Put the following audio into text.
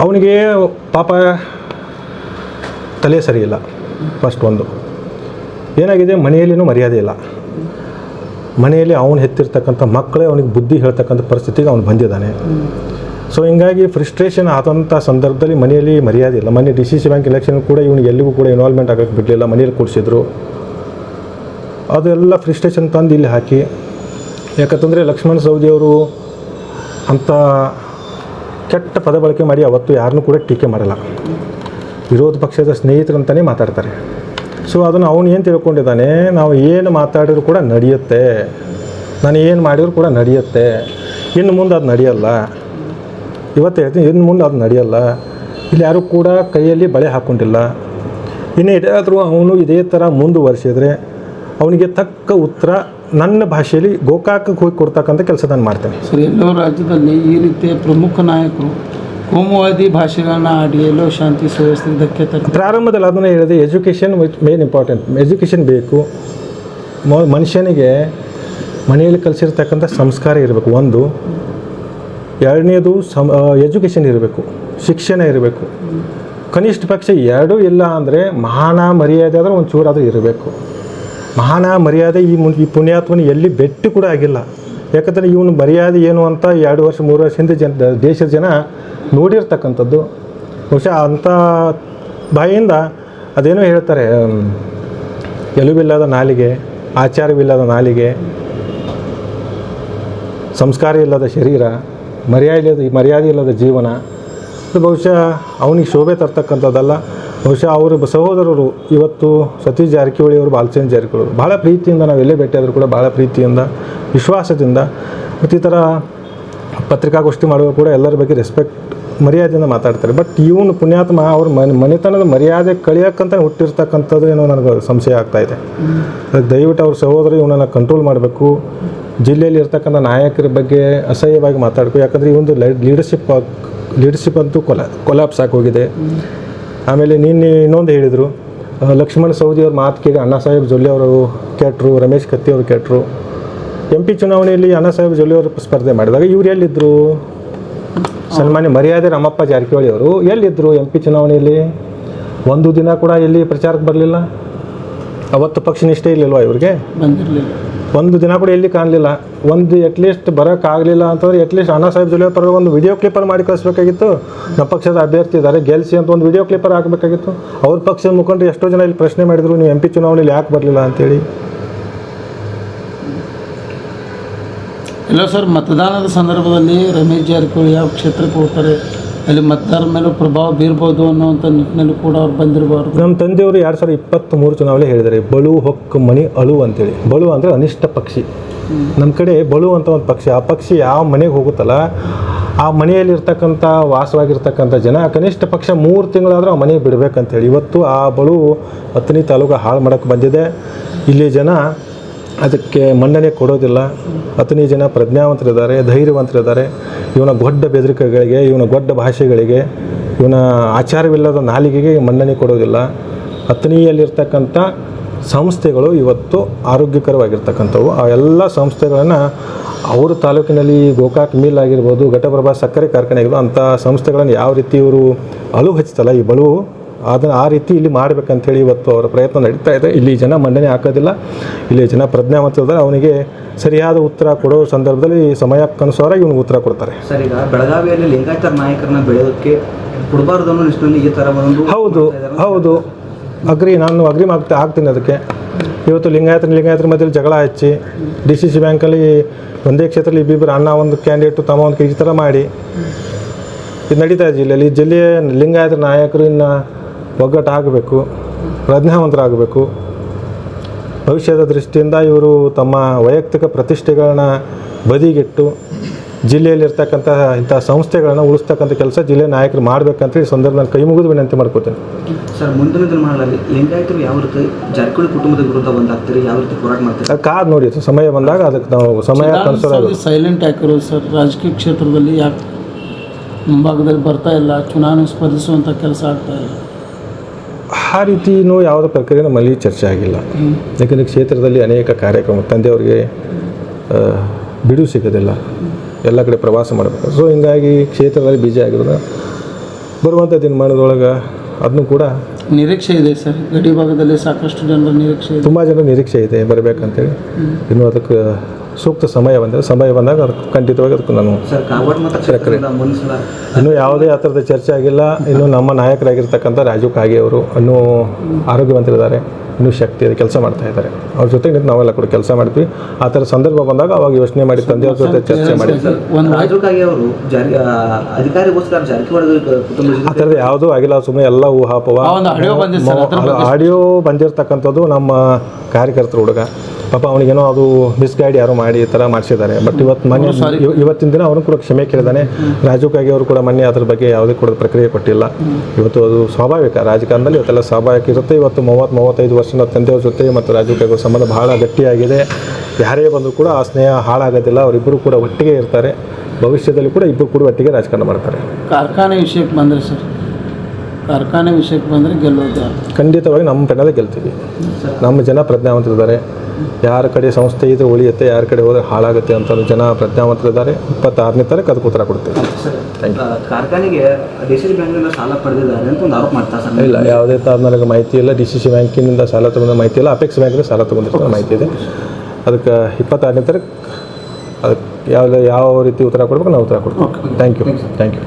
ಅವನಿಗೆ ಪಾಪ ತಲೆ ಸರಿಯಿಲ್ಲ ಫಸ್ಟ್ ಒಂದು. ಏನಾಗಿದೆ? ಮನೆಯಲ್ಲಿನೂ ಮರ್ಯಾದೆ ಇಲ್ಲ. ಮನೆಯಲ್ಲಿ ಅವನು ಹೆತ್ತಿರ್ತಕ್ಕಂಥ ಮಕ್ಕಳೇ ಅವನಿಗೆ ಬುದ್ಧಿ ಹೇಳ್ತಕ್ಕಂಥ ಪರಿಸ್ಥಿತಿಗೆ ಅವನು ಬಂದಿದ್ದಾನೆ. ಸೊ ಹಿಂಗಾಗಿ ಫ್ರಸ್ಟ್ರೇಷನ್ ಆದಂಥ ಸಂದರ್ಭದಲ್ಲಿ ಮನೆಯಲ್ಲಿ ಮರ್ಯಾದೆ ಇಲ್ಲ. ಮನೆ D C C bank election ಕೂಡ ಇವನಿಗೆ ಎಲ್ಲಿಗೂ ಕೂಡ ಇನ್ವಾಲ್ವ್ಮೆಂಟ್ ಆಗೋಕ್ಕೆ ಬಿಡಲಿಲ್ಲ. ಮನೆಯಲ್ಲಿ ಕೂಡಿಸಿದ್ರು ಅದೆಲ್ಲ ಫ್ರಸ್ಟ್ರೇಷನ್ ತಂದು ಇಲ್ಲಿ ಹಾಕಿ. ಯಾಕಂತಂದರೆ ಲಕ್ಷ್ಮಣ ಸವದಿಯವರು ಅಂಥ ಕೆಟ್ಟ ಪದ ಬಳಕೆ ಮಾಡಿ ಅವತ್ತು ಯಾರನ್ನೂ ಕೂಡ ಟೀಕೆ ಮಾಡಲ್ಲ. ವಿರೋಧ ಪಕ್ಷದ ಸ್ನೇಹಿತರಂತಲೇ ಮಾತಾಡ್ತಾರೆ. ಸೊ ಅದನ್ನು ಅವನು ಏನು ತಿಳ್ಕೊಂಡಿದ್ದಾನೆ? ನಾವು ಏನು ಮಾತಾಡಿದ್ರು ಕೂಡ ನಡೆಯುತ್ತೆ. ನಾನು ಏನು ಮಾಡಿದ್ರು ಕೂಡ ನಡೆಯುತ್ತೆ. ಇನ್ನು ಮುಂದೆ ಅದು ನಡೆಯಲ್ಲ. ಇವತ್ತು ಹೇಳ್ತೀನಿ, ಇನ್ನು ಮುಂದೆ ಅದು ನಡೆಯಲ್ಲ. ಇಲ್ಲಿ ಯಾರೂ ಕೂಡ ಕೈಯಲ್ಲಿ ಬಳೆ ಹಾಕ್ಕೊಂಡಿಲ್ಲ ಇನ್ನು ಇದಾದರೂ ಅವನು ಇದೇ ಥರ ಮುಂದುವರೆಸಿದರೆ ಅವನಿಗೆ ತಕ್ಕ ಉತ್ತರ ನನ್ನ ಭಾಷೆಯಲ್ಲಿ ಗೋಕಾಕಕ್ಕೆ ಹೋಗಿ ಕೊಡ್ತಕ್ಕಂಥ ಕೆಲಸ ನಾನು ಮಾಡ್ತೇನೆ. ಸರ್ ಎಲ್ಲೋ ರಾಜ್ಯದಲ್ಲಿ ಈ ರೀತಿಯ ಪ್ರಮುಖ ನಾಯಕರು ಕೋಮುವಾದಿ ಭಾಷೆಗಳನ್ನ ಆಡಿ ಎಲ್ಲೋ ಶಾಂತಿ ಸುವ್ಯವಸ್ಥೆ ಧಕ್ಕೆ ತರ್ತಾರೆ. ಪ್ರಾರಂಭದಲ್ಲಿ ಅದನ್ನು ಹೇಳಿದೆ ಎಜುಕೇಷನ್ ಮೇನ್ ಇಂಪಾರ್ಟೆಂಟ್ ಎಜುಕೇಷನ್ ಬೇಕು. ಮನುಷ್ಯನಿಗೆ ಮನೆಯಲ್ಲಿ ಕಲಿಸಿರ್ತಕ್ಕಂಥ ಸಂಸ್ಕಾರ ಇರಬೇಕು ಒಂದು. ಎರಡನೇದು ಸಮ ಎಜುಕೇಷನ್ ಇರಬೇಕು ಶಿಕ್ಷಣ ಇರಬೇಕು. ಕನಿಷ್ಠ ಪಕ್ಷ ಎರಡೂ ಇಲ್ಲ ಅಂದರೆ ಮಾನ ಮರ್ಯಾದೆ ಆದರೂ ಒಂಚೂರಾದರೂ ಚೂರಾದರೂ ಇರಬೇಕು. ಮಾನ ಮರ್ಯಾದೆ ಈ ಮುನ್ ಈ ಪುಣ್ಯಾತ್ಮನ ಎಲ್ಲಿ ಬೆಟ್ಟು ಕೂಡ ಆಗಿಲ್ಲ. ಯಾಕಂದರೆ ಇವನು ಮರ್ಯಾದೆ ಏನು ಅಂತ ಎರಡು ವರ್ಷ, ಮೂರು ವರ್ಷದಿಂದ ಜನ, ದೇಶದ ಜನ ನೋಡಿರ್ತಕ್ಕಂಥದ್ದು. ಬಹುಶಃ ಅಂಥ ಬಾಯಿಯಿಂದ ಅದೇನೋ ಹೇಳ್ತಾರೆ ಎಲುಬಿಲ್ಲದ ನಾಲಿಗೆ, ಆಚಾರವಿಲ್ಲದ ನಾಲಿಗೆ, ಸಂಸ್ಕಾರ ಇಲ್ಲದ ಶರೀರ, ಮರ್ಯಾದೆ ಇಲ್ಲದ ಮರ್ಯಾದೆ ಇಲ್ಲದ ಜೀವನ. ಬಹುಶಃ ಅವನಿಗೆ ಶೋಭೆ ತರ್ತಕ್ಕಂಥದ್ದಲ್ಲ. ಬಹುಶಃ ಅವರ ಸಹೋದರರು ಇವತ್ತು ಸತೀಶ್ ಜಾರಕಿಹೊಳಿ ಅವರು, ಬಾಲಚಂದ್ರ ಜಾರಕಿಹೊಳಿ ಭಾಳ ಪ್ರೀತಿಯಿಂದ ನಾವು ಎಲ್ಲೇ ಭೇಟಿಯಾದರೂ ಕೂಡ ಭಾಳ ಪ್ರೀತಿಯಿಂದ, ವಿಶ್ವಾಸದಿಂದ ಮತ್ತು ಈ ಥರ ಪತ್ರಿಕಾಗೋಷ್ಠಿ ಮಾಡುವಾಗ ಕೂಡ ಎಲ್ಲರ ಬಗ್ಗೆ ರೆಸ್ಪೆಕ್ಟ್ ಮರ್ಯಾದೆಯಿಂದ ಮಾತಾಡ್ತಾರೆ. ಬಟ್ ಇವನು ಪುಣ್ಯಾತ್ಮ, ಅವ್ರ ಮನೆ, ಮನೆತನದ ಮರ್ಯಾದೆ ಕಳಿಯೋಕ್ಕಂತ ಹುಟ್ಟಿರ್ತಕ್ಕಂಥದ್ದು ಏನೋ ನನಗೆ ಸಂಶಯ ಆಗ್ತಾ ಇದೆ. ಅದಕ್ಕೆ ದಯವಿಟ್ಟು ಅವ್ರ ಸಹೋದರ ಇವನನ್ನು ಕಂಟ್ರೋಲ್ ಮಾಡಬೇಕು. ಜಿಲ್ಲೆಯಲ್ಲಿ ಇರ್ತಕ್ಕಂಥ ನಾಯಕರ ಬಗ್ಗೆ ಅಸಹ್ಯವಾಗಿ ಮಾತಾಡಬೇಕು. ಯಾಕಂದರೆ ಇವೊಂದು ಲೀಡರ್ಶಿಪ್ ಲೀಡರ್ಶಿಪ್ ಅಂತೂ ಕೊಲ ಕೊಲಾಪ್ಸ್ ಹೋಗಿದೆ. ಆಮೇಲೆ ನಿನ್ನೆ ಇನ್ನೊಂದು ಹೇಳಿದರು ಲಕ್ಷ್ಮಣ ಸೌದಿ ಅವ್ರ ಮಾತು ಕೇಳಿ ಅಣ್ಣಾ ಸಾಹೇಬ್ ಜೊಲ್ಲೆ ಅವರು ಕೆಟ್ಟರು ರಮೇಶ್ ಕತ್ತಿ ಅವರು ಕೆಟ್ಟರು ಎಂ ಪಿ ಚುನಾವಣೆಯಲ್ಲಿ ಅಣ್ಣಾ ಸಾಹೇಬ್ ಜೊಲ್ಲೆ ಅವರು ಸ್ಪರ್ಧೆ ಮಾಡಿದಾಗ ಇವ್ರು ಎಲ್ಲಿದ್ದರು ಸನ್ಮಾನ್ಯ ಮರ್ಯಾದೆ ರಾಮಪ್ಪ ಜಾರಕಿಹೊಳಿ ಅವರು ಎಲ್ಲಿದ್ದರು ಎಂ ಪಿ ಚುನಾವಣೆಯಲ್ಲಿ? ಒಂದು ದಿನ ಕೂಡ ಎಲ್ಲಿ ಪ್ರಚಾರಕ್ಕೆ ಬರಲಿಲ್ಲ? ಅವತ್ತು ಪಕ್ಷ ನಿಷ್ಠೆ ಇರಲಿಲ್ವಾ ಇವ್ರಿಗೆ? ಒಂದು ದಿನ ಕೂಡ ಎಲ್ಲಿ ಕಾಣಲಿಲ್ಲ. ಒಂದು ಅಟ್ಲೀಸ್ಟ್ ಬರೋಕ್ಕಾಗಲಿಲ್ಲ ಅಂತಂದ್ರೆ ಅಟ್ಲೀಸ್ಟ್ ಅಣ್ಣಾ ಸಾಹೇಬ್ ಜೊಲೆ ಪರ ಒಂದು ವಿಡಿಯೋ ಕ್ಲಿಪ್ಪರ್ ಮಾಡಿ ಕಳಿಸ್ಬೇಕಾಗಿತ್ತು. ನಮ್ಮ ಪಕ್ಷದ ಅಭ್ಯರ್ಥಿ ಇದ್ದಾರೆ. ಗೆಲ್ಸಿ ಅಂತ ಒಂದು ವಿಡಿಯೋ ಕ್ಲಿಪ್ಪರ್ ಹಾಕಬೇಕಾಗಿತ್ತು. ಅವ್ರ ಪಕ್ಷದ ಮುಖಂಡರು ಎಷ್ಟೋ ಜನ ಇಲ್ಲಿ ಪ್ರಶ್ನೆ ಮಾಡಿದ್ರು, ನೀವು ಎಂ ಪಿ ಚುನಾವಣೆಯಲ್ಲಿ ಯಾಕೆ ಬರಲಿಲ್ಲ ಅಂತೇಳಿ. ಇಲ್ಲ ಸರ್ ಮತದಾನದ ಸಂದರ್ಭದಲ್ಲಿ ರಮೇಶ್ ಜಾರಕಿಹೊಳಿ ಯಾವ ಕ್ಷೇತ್ರಕ್ಕೆ ಹೋಗ್ತಾರೆ? ಅಲ್ಲಿ ಮತದಾರರ ಮೇಲೂ ಪ್ರಭಾವ ಬೀರ್ಬೋದು ಅನ್ನೋವಂಥ ನಿಟ್ಟಿನಲ್ಲಿ ಕೂಡ ಅವ್ರು ಬಂದಿರಬಾರ್ದು. ನಮ್ಮ ತಂದೆಯವರು ಎರಡು ಸಾವಿರದ ಇಪ್ಪತ್ತ್ಮೂರು ಚುನಾವಣೆ ಹೇಳಿದ್ದಾರೆ ಬಳು ಹೊಕ್ಕು ಮಣಿ ಅಳು ಅಂತೇಳಿ. ಬಳು ಅಂದರೆ ಅನಿಷ್ಟ ಪಕ್ಷಿ. ನಮ್ಮ ಕಡೆ ಬಳು ಅಂತ ಒಂದು ಪಕ್ಷಿ, ಆ ಪಕ್ಷಿ ಯಾವ ಮನೆಗೆ ಹೋಗುತ್ತಲ್ಲ, ಆ ಮನೆಯಲ್ಲಿರ್ತಕ್ಕಂಥ, ವಾಸವಾಗಿರ್ತಕ್ಕಂಥ ಜನ ಕನಿಷ್ಠ ಪಕ್ಷ ಮೂರು ತಿಂಗಳಾದರೂ ಆ ಮನೆಗೆ ಬಿಡಬೇಕಂತೇಳಿ. ಇವತ್ತು ಆ ಬಳು ಹತ್ತನೇ ತಾಲೂಕು ಹಾಳು ಮಾಡೋಕ್ಕೆ ಬಂದಿದೆ. ಇಲ್ಲಿ ಜನ ಅದಕ್ಕೆ ಮನ್ನಣೆ ಕೊಡೋದಿಲ್ಲ. ಹತ್ತನೇ ಜನ ಪ್ರಜ್ಞಾವಂತರಿದ್ದಾರೆ, ಧೈರ್ಯವಂತರಿದ್ದಾರೆ. ಇವನ ಗೊಡ್ಡ ಬೆದರಿಕೆಗಳಿಗೆ, ಇವನ ಗೊಡ್ಡ ಭಾಷೆಗಳಿಗೆ, ಇವನ ಆಚಾರವಿಲ್ಲದ ನಾಲಿಗೆಗೆ ಮನ್ನಣೆ ಕೊಡೋದಿಲ್ಲ. ಹತ್ತನೆಯಲ್ಲಿರ್ತಕ್ಕಂಥ ಸಂಸ್ಥೆಗಳು ಇವತ್ತು ಆರೋಗ್ಯಕರವಾಗಿರ್ತಕ್ಕಂಥವು. ಆ ಎಲ್ಲ ಸಂಸ್ಥೆಗಳನ್ನು ಅವರ ತಾಲೂಕಿನಲ್ಲಿ ಗೋಕಾಕ್ ಮಿಲ್ ಆಗಿರ್ಬೋದು, ಘಟಪ್ರಭಾ ಸಕ್ಕರೆ ಕಾರ್ಖಾನೆ ಆಗಿರ್ಬೋದು ಅಂಥ ಸಂಸ್ಥೆಗಳನ್ನು ಯಾವ ರೀತಿ ಇವರು ಅಳು ಹಚ್ತಲ್ಲ ಈ ಬಳು ಅದನ್ನು ಆ ರೀತಿ ಇಲ್ಲಿ ಮಾಡ್ಬೇಕಂತೇಳಿ ಇವತ್ತು ಅವರ ಪ್ರಯತ್ನ ನಡೀತಾ ಇದೆ. ಇಲ್ಲಿ ಜನ ಮಂಡನೆ ಹಾಕೋದಿಲ್ಲ. ಇಲ್ಲಿ ಜನ ಪ್ರಜ್ಞಾವಂತರಿದ್ದಾರೆ ಅವನಿಗೆ ಸರಿಯಾದ ಉತ್ತರ ಕೊಡೋ ಸಂದರ್ಭದಲ್ಲಿ ಸಮಯಕ್ಕನುಸಾರ ಇವನಿಗೆ ಉತ್ತರ ಕೊಡ್ತಾರೆ. ಸರ್ ಈಗ ಬೆಳಗಾವಿಯಲ್ಲಿ ಲಿಂಗಾಯತ ನಾಯಕರನ್ನ ಬೆಳೆಯೋದಕ್ಕೆ ಕೊಡಬಾರ್ದು ಅನ್ನೋ ನಿಟ್ಟಿನಲ್ಲಿ ಈ ಥರ ಒಂದು ಹೌದು ಹೌದು. ಅಗ್ರಿ ನಾನು ಅಗ್ರಿ ಆಗ್ತಾ ಆಗ್ತೀನಿ ಅದಕ್ಕೆ. ಇವತ್ತು ಲಿಂಗಾಯತ ಲಿಂಗಾಯತರ ಮಧ್ಯದಲ್ಲಿ ಜಗಳ ಹಚ್ಚಿ ಡಿ ಸಿ ಸಿ ಬ್ಯಾಂಕಲ್ಲಿ ಒಂದೇ ಕ್ಷೇತ್ರದಲ್ಲಿ ಇಬ್ಬಿಬ್ಬರು ಅಣ್ಣ ಒಂದು ಕ್ಯಾಂಡಿಡೇಟು ತಮ್ಮ ಒಂದು ಈ ಥರ ಮಾಡಿ. ಇದು ನಡೀತಾ ಇದೆ ಜಿಲ್ಲೆಯಲ್ಲಿ. ಜಿಲ್ಲೆಯ ಲಿಂಗಾಯತ ನಾಯಕರು ಇನ್ನು ಒಗ್ಗಟ್ಟು ಆಗಬೇಕು ಪ್ರಜ್ಞಾವಂತರಾಗಬೇಕು. ಭವಿಷ್ಯದ ದೃಷ್ಟಿಯಿಂದ ಇವರು ತಮ್ಮ ವೈಯಕ್ತಿಕ ಪ್ರತಿಷ್ಠೆಗಳನ್ನ ಬದಿಗಿಟ್ಟು ಜಿಲ್ಲೆಯಲ್ಲಿರ್ತಕ್ಕಂತಹ ಇಂಥ ಸಂಸ್ಥೆಗಳನ್ನ ಉಳಿಸ್ತಕ್ಕಂಥ ಕೆಲಸ ಜಿಲ್ಲೆ ನಾಯಕರು ಮಾಡಬೇಕಂತ ಈ ಸಂದರ್ಭದಲ್ಲಿ ಕೈ ಮುಗಿದು ವಿನಂತಿ ಮಾಡ್ಕೋತೇನೆ. ಸರ್ ಮುಂದಿನ ದಿನಮಾನಗಳಲ್ಲಿ ಲಿಂಗಾಯತರು ಯಾವ ರೀತಿ ಜಾರಕಿಹೊಳಿ ಕುಟುಂಬದ ವಿರುದ್ಧ ಒಂದಾಗ್ತೀರಿ ಯಾವ ರೀತಿ ಹೋರಾಟ ಮಾಡ್ತೀರಿ? ಕಾದು ನೋಡಿ ಸಮಯ ಬಂದಾಗ ಅದಕ್ಕೆ ನಾವು ಸಮಯ ಅನುಸಾರ ಸೈಲೆಂಟ್ ಆಗಿರೋ ಸರ್ ರಾಜಕೀಯ ಕ್ಷೇತ್ರದಲ್ಲಿ ಯಾಕೆ ಮುಂಭಾಗದಲ್ಲಿ ಬರ್ತಾ ಇಲ್ಲ ಚುನಾವಣೆ ಸ್ಪರ್ಧಿಸುವಂಥ ಕೆಲಸ ಆಗ್ತಾ ಇಲ್ಲ. ಆ ರೀತಿಯೂ ಯಾವುದೇ ಪ್ರಕ್ರಿಯೆ ನಮ್ಮಲ್ಲಿ ಚರ್ಚೆ ಆಗಿಲ್ಲ. ಯಾಕಂದರೆ ಕ್ಷೇತ್ರದಲ್ಲಿ ಅನೇಕ ಕಾರ್ಯಕ್ರಮ ತಂದೆಯವರಿಗೆ ಆ, ಬಿಡುವು ಸಿಗೋದಿಲ್ಲ. ಎಲ್ಲ ಕಡೆ ಪ್ರವಾಸ ಮಾಡಬೇಕು. ಸೊ ಹಿಂಗಾಗಿ ಕ್ಷೇತ್ರದಲ್ಲಿ ಬಿಜಿ ಆಗಿರೋದು ಬರುವಂಥ ದಿನಮಾನದೊಳಗೆ ಅದನ್ನು ಕೂಡ ನಿರೀಕ್ಷೆ ಇದೆ ಸರ್. ಗಡಿ ಭಾಗದಲ್ಲಿ ಸಾಕಷ್ಟು ಜನರ ನಿರೀಕ್ಷೆ ಇದೆ. ತುಂಬ ಜನ ನಿರೀಕ್ಷೆ ಇದೆ ಬರಬೇಕಂತೇಳಿ. ಇನ್ನು ಅದಕ್ಕೆ ಸೂಕ್ತ ಸಮಯ ಬಂದರೆ ಸಮಯ ಬಂದಾಗ ಅದಕ್ಕೆ ಖಂಡಿತವಾಗಿ ಅದಕ್ಕೆ ನಾನು ಸಲ ಇನ್ನೂ ಯಾವುದೇ ಆ ಥರದ ಚರ್ಚೆ ಆಗಿಲ್ಲ. ಇನ್ನು ನಮ್ಮ ನಾಯಕರಾಗಿರ್ತಕ್ಕಂಥ ರಾಜೀವ್ ಕಾಗೆ ಅವರು ಇನ್ನೂ ಆರೋಗ್ಯವಂತರಿದ್ದಾರೆ. ಇನ್ನೂ ಶಕ್ತಿ ಇದೆ ಕೆಲಸ ಮಾಡ್ತಾ ಇದ್ದಾರೆ. ಅವ್ರ ಜೊತೆ ನಿಂತು ನಾವೆಲ್ಲ ಕೂಡ ಕೆಲಸ ಮಾಡ್ತೀವಿ. ಆ ಥರ ಸಂದರ್ಭ ಬಂದಾಗ ಅವಾಗ ಯೋಚನೆ ಮಾಡಿ ತಂದೆ ಅವ್ರ ಜೊತೆ ಚರ್ಚೆ ಮಾಡಿ. ಆ, ಜೊತೆ ಯಾವುದೂ ಆಗಿಲ್ಲ. ಸುಮ್ಮನೆ ಎಲ್ಲ ಊಹಾಪವ ಒಂದು ಆಡಿಯೋ ಬಂದಿರತಕ್ಕಂಥದ್ದು ನಮ್ಮ ಕಾರ್ಯಕರ್ತರ ಹುಡುಗ. ಪಾಪ ಅವನಿಗೇನೋ ಅದು ಮಿಸ್ಗೈಡ್ ಯಾರೋ ಮಾಡಿ ಈ ಥರ ಮಾಡಿಸಿದ್ದಾರೆ. ಬಟ್ ಇವತ್ತು ಮೊನ್ನೆ ಇವ- ಇವತ್ತಿನ ದಿನ ಅವನು ಕೂಡ ಕ್ಷಮೆ ಕೇಳಿದಾನೆ. ರಾಜು ಕಾಗೆ ಅವರು ಕೂಡ ಮೊನ್ನೆ ಅದ್ರ ಬಗ್ಗೆ ಯಾವುದೇ ಕೂಡ ಪ್ರಕ್ರಿಯೆ ಕೊಟ್ಟಿಲ್ಲ. ಇವತ್ತು ಅದು ಸ್ವಾಭಾವಿಕ. ರಾಜಕಾರಣದಲ್ಲಿ ಇವತ್ತೆಲ್ಲ ಸ್ವಾಭಾವಿಕ ಇರುತ್ತೆ. ಇವತ್ತು ಮೂವತ್ತು ಮೂವತ್ತೈದು ವರ್ಷದ ತಂದೆಯವ್ರ ಜೊತೆ ಮತ್ತು ರಾಜು ಕಾಗೆ ಸಂಬಂಧ ಬಹಳ ಗಟ್ಟಿಯಾಗಿದೆ. ಯಾರೇ ಬಂದರೂ ಕೂಡ ಆ ಸ್ನೇಹ ಹಾಳಾಗೋದಿಲ್ಲ. ಅವರಿಬ್ಬರು ಕೂಡ ಒಟ್ಟಿಗೆ ಇರ್ತಾರೆ. ಭವಿಷ್ಯದಲ್ಲಿ ಕೂಡ ಇಬ್ಬರು ಕೂಡ ಒಟ್ಟಿಗೆ ರಾಜಕಾರಣ ಮಾಡ್ತಾರೆ. ಕಾರ್ಖಾನೆ ವಿಷಯಕ್ಕೆ ಬಂದರೆ ಸರ್ ಕಾರ್ಖಾನೆ ವಿಷಯಕ್ಕೆ ಬಂದರೆ ಗೆಲ್ಲೋದು ಖಂಡಿತವಾಗಿ ನಮ್ಮ ಪೆಣದ ಗೆಲ್ತೀವಿ. ನಮ್ಮ ಜನ ಪ್ರಜ್ಞಾವಂತರಿದ್ದಾರೆ. ಯಾರ ಕಡೆ ಸಂಸ್ಥೆ ಇದೆ ಉಳಿಯುತ್ತೆ ಯಾರ ಕಡೆ ಹೋದರೆ ಹಾಳಾಗುತ್ತೆ ಅಂತ ಜನ ಪ್ರಜ್ಞಾವಂತರಿದ್ದಾರೆ. ಇಪ್ಪತ್ತಾರನೇ ತಾರೀಕು ಅದಕ್ಕೆ ಉತ್ತರ ಕೊಡ್ತೀವಿ. ಕಾರ್ಖಾನೆಗೆ ಡಿ ಸಿ ಬ್ಯಾಂಕ್ನಿಂದ ಸಾಲ ಪಡೆದಿದ್ದಾರೆ ಅಂತ ಒಂದು ಆರೋಪ ಮಾಡ್ತಾರೆ ಸರ್. ಇಲ್ಲ ಯಾವುದೇ ಥರ ನನಗೆ ಮಾಹಿತಿ ಇಲ್ಲ. ಡಿ ಸಿ ಸಿ ಬ್ಯಾಂಕಿನಿಂದ ಸಾಲ ತಗೊಂಡ ಮಾಹಿತಿ ಇಲ್ಲ. ಅಪೆಕ್ಸ್ ಬ್ಯಾಂಕಿಂದ ಸಾಲ ತೊಗೊಂಡಿರ್ತಾರೆ ಮಾಹಿತಿ ಇದೆ. ಅದಕ್ಕೆ ಇಪ್ಪತ್ತಾರನೇ ತಾರೀಕು ಅದಕ್ಕೆ ಯಾವ ಯಾವ ರೀತಿ ಉತ್ತರ ಕೊಡ್ಬೇಕು ನಾವು ಉತ್ತರ ಕೊಡ್ತೀವಿ. Thank you thank you